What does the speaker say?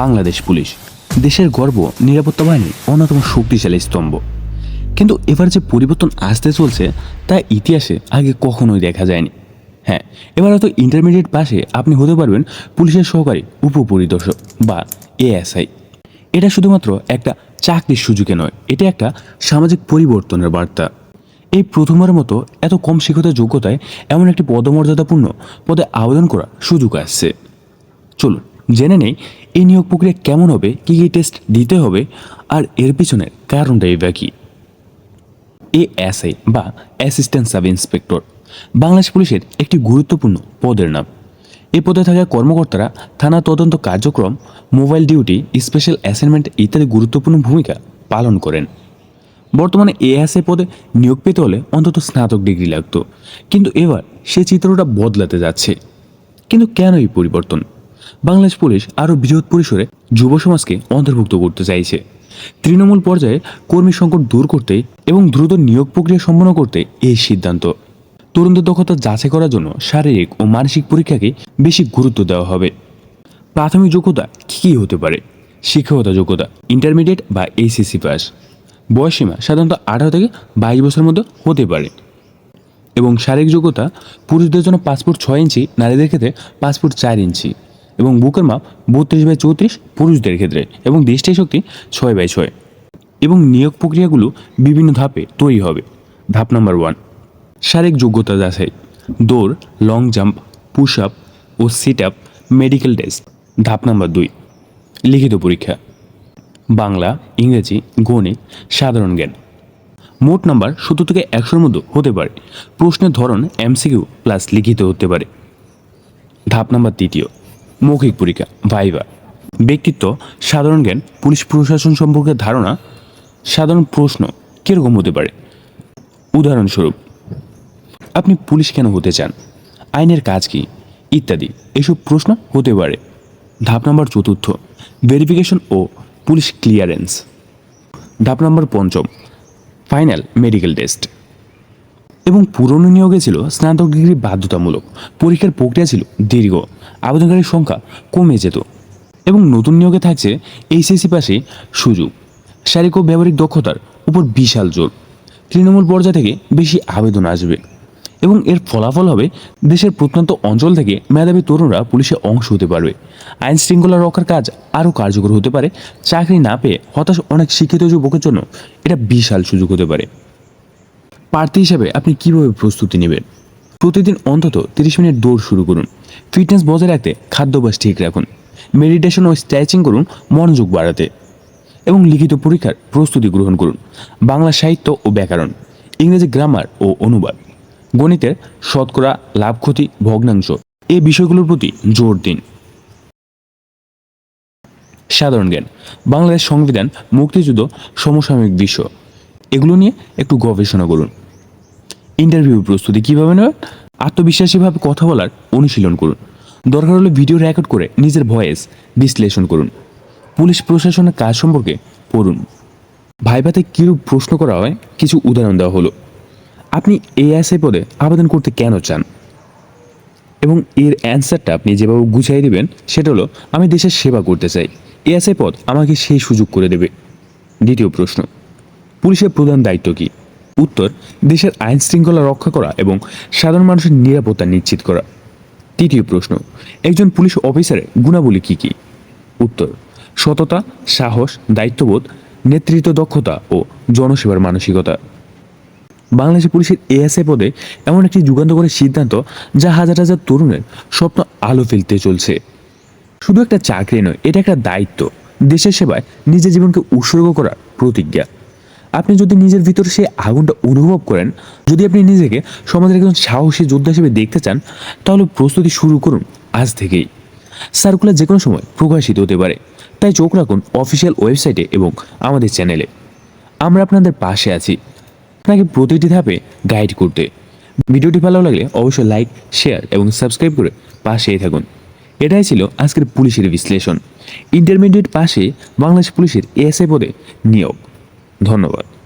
Bangladesh police. দেশের গর্ব, নিরাপত্তা বাহিনীর অন্যতম শক্তিশালী স্তম্ভ। কিন্তু এবার যে পরিবর্তন আসতে চলছে, তা ইতিহাসে আগে কখনোই দেখা যায়নি। হ্যাঁ এবার হয়তো ইন্টারমিডিয়েট পাশে আপনি হতে পারবেন পুলিশের সহকারী উপপরিদর্শক বা এএসআই এটা শুধুমাত্র একটা চাকরির সুযোগে নয়, এটা একটা সামাজিক পরিবর্তনের বার্তা। এই প্রথমবারের মতো এত কম শিক্ষিত যোগ্যতায় এমন একটি পদমর্যাদাপূর্ণ পদে আবেদন করার সুযোগ আসছে। চলুন জেনে নেই, এই নিয়োগ প্রক্রিয়া কেমন হবে, কী কী টেস্ট দিতে হবে, আর এর পিছনের কারণটাই বা কী এএসআই বা অ্যাসিস্ট্যান্ট সাব ইন্সপেক্টর বাংলাদেশ পুলিশের একটি গুরুত্বপূর্ণ পদের নাম। এ পদে থাকা কর্মকর্তারা থানা তদন্ত কার্যক্রম, মোবাইল ডিউটি, স্পেশাল অ্যাসাইনমেন্ট ইত্যাদি গুরুত্বপূর্ণ ভূমিকা পালন করেন। বর্তমানে এএসআই পদে নিয়োগ পেতে হলে অন্তত স্নাতক ডিগ্রি লাগত। কিন্তু এবার সে চিত্রটা বদলাতে যাচ্ছে। কিন্তু কেন এই পরিবর্তন? বাংলাদেশ পুলিশ আরও বৃহৎ পরিসরে যুব সমাজকে অন্তর্ভুক্ত করতে চাইছে। তৃণমূল পর্যায়ে কর্মী সংকট দূর করতে এবং দ্রুত নিয়োগ প্রক্রিয়া সম্পন্ন করতে এই সিদ্ধান্ত। তরুণদের দক্ষতা যাচাই করার জন্য শারীরিক ও মানসিক পরীক্ষাকে বেশি গুরুত্ব দেওয়া হবে। প্রাথমিক যোগ্যতা কী কী হতে পারে? শিক্ষাগত যোগ্যতা ইন্টারমিডিয়েট বা এইচএসসি পাস বয়সীমা সাধারণত আঠারো থেকে বাইশ বছরের মধ্যে হতে পারে। এবং শারীরিক যোগ্যতা পুরুষদের জন্য পাসপোর্ট ছয় ইঞ্চি, নারীদের ক্ষেত্রে পাসপোর্ট চার ইঞ্চি। এবং বুকের মাপ বত্রিশ বাই চৌত্রিশ পুরুষদের ক্ষেত্রে এবং দৃষ্টি শক্তি ছয় বাই ছয়। এবং নিয়োগ প্রক্রিয়াগুলো বিভিন্ন ধাপে তৈরি হবে। ধাপ নাম্বার ওয়ান শারীরিক যোগ্যতা যাচাই, দৌড় লং জাম্প পুশ আপ ও সিট আপ মেডিকেল টেস্ট ধাপ নাম্বার দুই, লিখিত পরীক্ষা। বাংলা, ইংরেজি, গণিত, সাধারণ জ্ঞান। মোট নাম্বার সত্তর থেকে একশোর মধ্যে হতে পারে। প্রশ্নের ধরন এমসিকিউ প্লাস লিখিত হতে পারে। ধাপ নাম্বার তৃতীয় মৌখিক পরীক্ষা, ভাইবা। ব্যক্তিত্ব, সাধারণ জ্ঞান, পুলিশ প্রশাসন সম্পর্কে ধারণা, সাধারণ প্রশ্ন কীরকম হতে পারে? উদাহরণস্বরূপ, আপনি পুলিশ কেন হতে চান? আইনের কাজ কি? ইত্যাদি। এসব প্রশ্ন হতে পারে। ধাপ নাম্বার চতুর্থ ভেরিফিকেশন ও পুলিশ ক্লিয়ারেন্স ধাপ নাম্বার পঞ্চম ফাইনাল মেডিকেল টেস্ট এবং পুরনো নিয়োগে ছিল স্নাতক ডিগ্রি বাধ্যতামূলক। পরীক্ষার প্রক্রিয়া ছিল দীর্ঘ। আবেদনকারীর সংখ্যা কমে যেত এবং নতুন নিয়োগে থাকছে এইচএসসি পাশে সুযোগ। শারীরিক ও ব্যবহারিক দক্ষতার উপর বিশাল জোর। তৃণমূল পর্যায় থেকে বেশি আবেদন আসবে এবং এর ফলাফল হবে দেশের প্রত্যন্ত অঞ্চল থেকে মেধাবী তরুণরা পুলিশে অংশ হতে পারবে। আইন শৃঙ্খলা রক্ষার কাজ আরও কার্যকর হতে পারে। চাকরি না পেয়ে হতাশ অনেক শিক্ষিত যুবকের জন্য এটা বিশাল সুযোগ হতে পারে। প্রার্থী হিসাবে আপনি কীভাবে প্রস্তুতি নেবেন? প্রতিদিন অন্তত তিরিশ মিনিট দৌড় শুরু করুন। ফিটনেস বজায় রাখতে খাদ্যাভ্যাস ঠিক রাখুন। মেডিটেশন ও স্ট্রেচিং করুন মনোযোগ বাড়াতে। এবং লিখিত পরীক্ষার প্রস্তুতি গ্রহণ করুন। বাংলা সাহিত্য ও ব্যাকরণ, ইংরেজি গ্রামার ও অনুবাদ, গণিতের শতকরা লাভ ক্ষতি ভগ্নাংশ এই বিষয়গুলোর প্রতি জোর দিন। সাধারণ জ্ঞান, বাংলাদেশ সংবিধান মুক্তিযুদ্ধ সমসাময়িক দৃশ্য। এগুলো নিয়ে একটু গবেষণা করুন। ইন্টারভিউ প্রস্তুতি কীভাবে নেবেন? আত্মবিশ্বাসীভাবে কথা বলার অনুশীলন করুন। দরকার হলে ভিডিও রেকর্ড করে নিজের ভয়েস বিশ্লেষণ করুন। পুলিশ প্রশাসনের কাজ সম্পর্কে পড়ুন। ভাইভাতে কীরূপ প্রশ্ন করা হয়, কিছু উদাহরণ দেওয়া হলো। আপনি এএসআই পদে আবেদন করতে কেন চান? এবং এর অ্যান্সারটা আপনি যেভাবে গুছিয়ে দেবেন, সেটা হলো, আমি দেশের সেবা করতে চাই। এএসআই পদ আমাকে সেই সুযোগ করে দেবে। দ্বিতীয় প্রশ্ন, পুলিশের প্রধান দায়িত্ব কী? উত্তর, দেশের আইন শৃঙ্খলা রক্ষা করা এবং সাধারণ মানুষের নিরাপত্তা নিশ্চিত করা। তৃতীয় প্রশ্ন, একজন পুলিশ অফিসারের গুণাবলী কী কী? উত্তর, সততা, সাহস, দায়িত্ববোধ, নেতৃত্ব দক্ষতা ও জনসেবার মানসিকতা। বাংলাদেশ পুলিশের এএসএ পদে এমন একটি যুগান্তকারী সিদ্ধান্ত যা হাজার হাজার তরুণের স্বপ্ন আলো ফেলতে চলছে। শুধু একটা চাকরি নয়, এটা একটা দায়িত্ব। দেশের সেবায় নিজের জীবনকে উৎসর্গ করার প্রতিজ্ঞা। আপনি যদি নিজের ভিতরে সেই আগুনটা অনুভব করেন, যদি আপনি নিজেকে সমাজের একজন সাহসী যোদ্ধা হিসেবে দেখতে চান, তাহলে প্রস্তুতি শুরু করুন আজ থেকেই। সার্কুলার যে কোনো সময় প্রকাশিত হতে পারে। তাই চোখ রাখুন অফিসিয়াল ওয়েবসাইটে এবং আমাদের চ্যানেলে। আমরা আপনাদের পাশে আছি। আপনাকে প্রতিটি ধাপে গাইড করতে। ভিডিওটি ভালো লাগলে অবশ্যই লাইক, শেয়ার এবং সাবস্ক্রাইব করে পাশেই থাকুন। এটাই ছিল আজকের পুলিশের বিশ্লেষণ। ইন্টারমিডিয়েট পাশে বাংলাদেশ পুলিশের এএসআই পদে নিয়োগ। ধন্যবাদ।